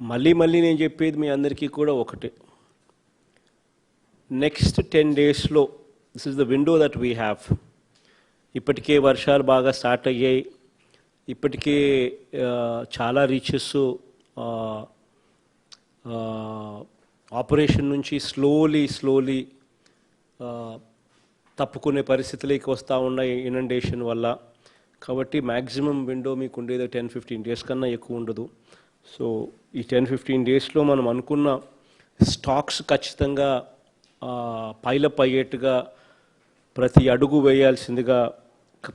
మళ్ళీ మళ్ళీ నేను చెప్పేది మీ అందరికీ కూడా ఒకటే. నెక్స్ట్ టెన్ డేస్లో this is the window that we have ఇప్పటికే వర్షాలు బాగా స్టార్ట్ అయ్యాయి. ఇప్పటికే చాలా రీచెస్ ఆపరేషన్ నుంచి స్లోలీ స్లోలీ తప్పుకునే పరిస్థితులకి వస్తూ ఉన్నాయి ఇనండేషన్ వల్ల. కాబట్టి మ్యాక్సిమం విండో మీకు ఉండేది టెన్ ఫిఫ్టీన్ డేస్ కన్నా ఎక్కువ ఉండదు. సో ఈ టెన్ ఫిఫ్టీన్ డేస్లో మనం అనుకున్న స్టాక్స్ ఖచ్చితంగా పైలప్ అయ్యేట్టుగా ప్రతి అడుగు వేయాల్సిందిగా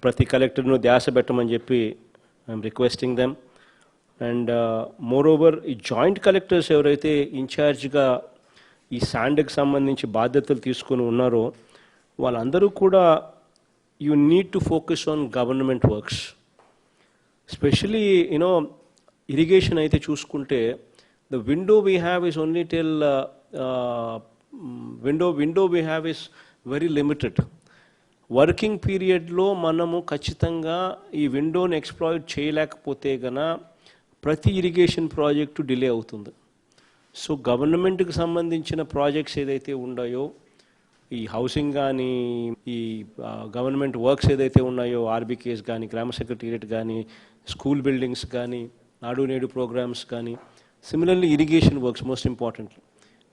ప్రతి కలెక్టర్ను ధ్యాస పెట్టమని చెప్పి I'm requesting them and moreover ఈ జాయింట్ కలెక్టర్స్ ఎవరైతే ఇన్ఛార్జ్గా ఈ శాండ్కి సంబంధించి బాధ్యతలు తీసుకొని ఉన్నారో వాళ్ళందరూ కూడా you need to focus on government works specially you know irrigation అయితే చూసుకుంటే the window we have is only till window window we have is very limited working పీరియడ్లో మనము ఖచ్చితంగా ఈ విండోని ఎక్స్ప్లాయిట్ చేయలేకపోతే గన ప్రతి ఇరిగేషన్ ప్రాజెక్టు డిలే అవుతుంది. సో గవర్నమెంట్కి సంబంధించిన ప్రాజెక్ట్స్ ఏదైతే ఉన్నాయో ఈ హౌసింగ్ కానీ ఈ గవర్నమెంట్ వర్క్స్ ఏదైతే ఉన్నాయో ఆర్బీకేస్ కానీ గ్రామ సెక్రటేరియట్ కానీ స్కూల్ బిల్డింగ్స్ కానీ నాడు నేడు ప్రోగ్రామ్స్ కానీ similarly irrigation works most important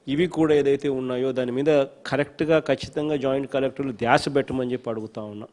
ఇవి కూడా ఏదైతే ఉన్నాయో దాని మీద కరెక్ట్గా ఖచ్చితంగా జాయింట్ కలెక్టర్లు ధ్యాస పెట్టమని చెప్పి అడుగుతా ఉన్నా.